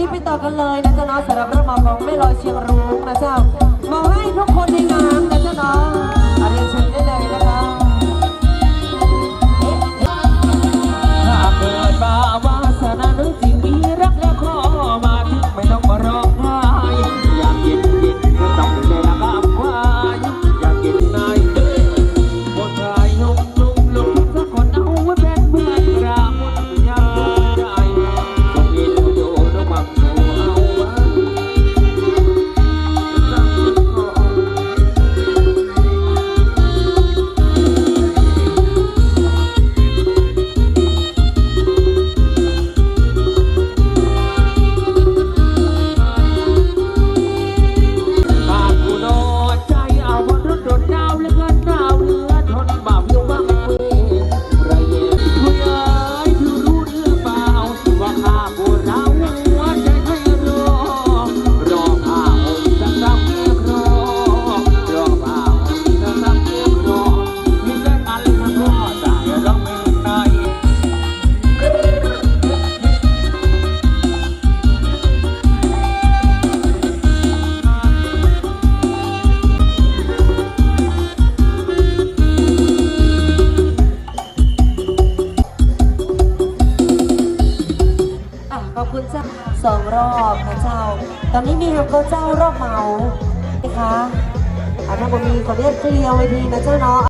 ีไปต่อกันเลยนะจ๊ะเนาะสำหรับเรื่องมาของไม่ลอยเชียงรุ้งนะเจ้ามาให้ทุกคนในงานนะ คุณเจ้าสองรอบนะเจ้า ตอนนี้มีฮัมโกเจ้ารอบเหมานะคะอาถ้าบ่มีขอเรียกเคลียร์ไว้ทีนะเจ้าเนาะ